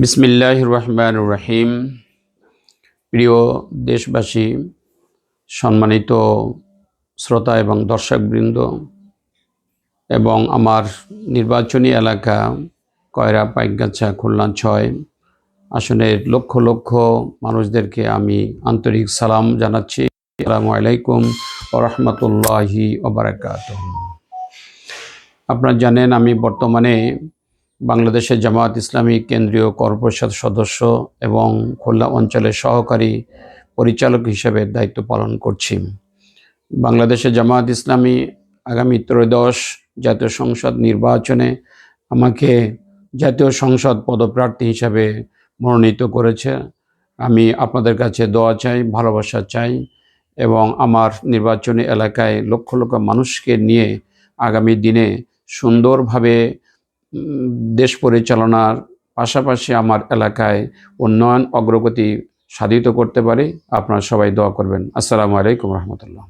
বিসমিল্লাহ রহমান রহিম প্রিয় দেশবাসী, সম্মানিত শ্রোতা এবং দর্শকবৃন্দ এবং আমার নির্বাচনী এলাকা কয়রা, পাইকগাছা, খুলনা ছয় আসনের লক্ষ লক্ষ মানুষদেরকে আমি আন্তরিক সালাম জানাচ্ছি। আসসালামু আলাইকুম রহমতুল্লাহি ওবরাকাত আপনারা জানেন আমি বর্তমানে বাংলাদেশের জামায়াত ইসলামী কেন্দ্রীয় কর্পোরেশন সদস্য এবং খুলনা অঞ্চলের সহকারী পরিচালক হিসেবে দায়িত্ব পালন করছি। বাংলাদেশের জামায়াত ইসলামী আগামী ত্রয়োদশ জাতীয় সংসদ নির্বাচনে আমাকে জাতীয় সংসদ পদপ্রার্থী হিসাবে মনোনীত করেছে। আমি আপনাদের কাছে দোয়া চাই, ভালোবাসা চাই এবং আমার নির্বাচনী এলাকায় লক্ষ লক্ষ মানুষকে নিয়ে আগামী দিনে সুন্দরভাবে দেশ পরিচালনার পাশাপাশি আমার এলাকায় উন্নয়ন অগ্রগতি সাধিত করতে পারি। আপনারা সবাই দোয়া করবেন। আসসালামু আলাইকুম রহমতুল্লাহ।